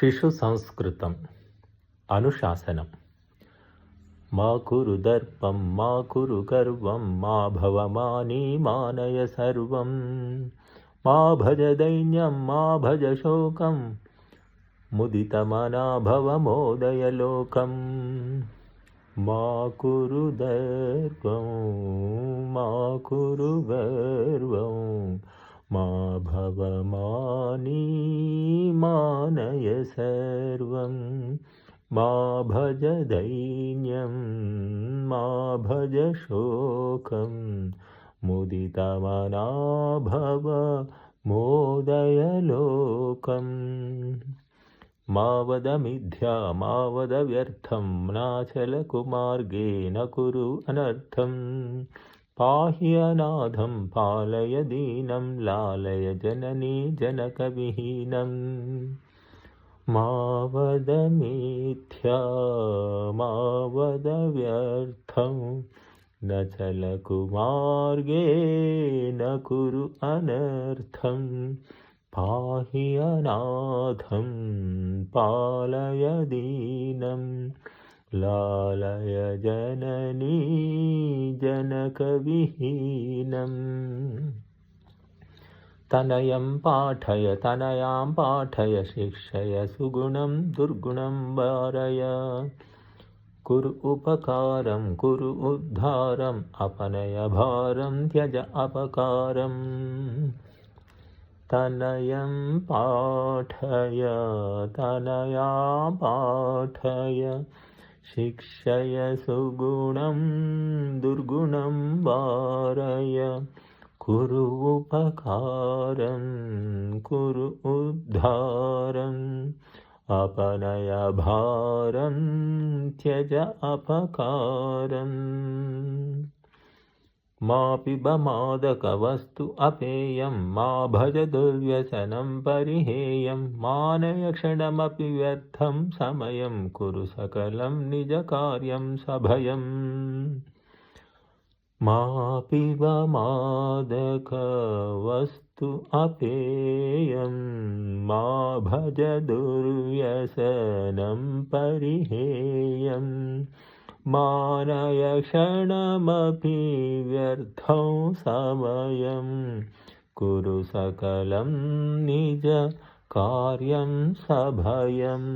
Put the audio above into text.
శిశు సంస్కృతం అనుశాసనం. మా కురు దర్పం మా కురు గర్వం మా భవమానీ మానయ సర్వం. మా భజ దైన్యం మా భజ శోకం ముదితమనాభవమోదయలోకం మా కురు దర్వం మా కురు గర్వం. सर्वं मा भज दैन्यं, मा भज शोकं। मुदितमना भव मोदय लोकम्। मा वद मिथ्या, मा वद व्यर्थं नाचलकुमार्गे न कुरु अनर्थम्। पाहि अनाथं पालय दीनं, लालय जननी जनकविहीनं। मा वद मिथ्या मा वद व्यर्थं न चलकुमार्गे न कुरु अनर्थं। पाहि अनाथं पालय दीनम् लालय जननी जनकविहीनम् तनयं पाठय तनयां पाठय शिक्षय सुगुणं दुर्गुणं वारय। कुरु उपकारं कुरु उद्धारम् अपनय भारं त्यज अपकारम् तनयं पाठय तनया पाठय शिक्षय सुगुणं दुर्गुणं वारय कुरु उपकारं कुरु उद्धारम् अपनय भारं, त्यज अपकारम् मा पिब मादकवस्तु अपेयं, मा भज दुर्व्यसनं परिहेयं, मानय क्षणमपि व्यर्थं समयं, कुरु सकलं निजकार्यं सभयम्। मा पिब मादकवस्तु अपेयं मा भज दुर्व्यसनं परिहेयम् मानय क्षणमपि व्यर्थं समयं कुरु सकलं निज कार्यं सभयम्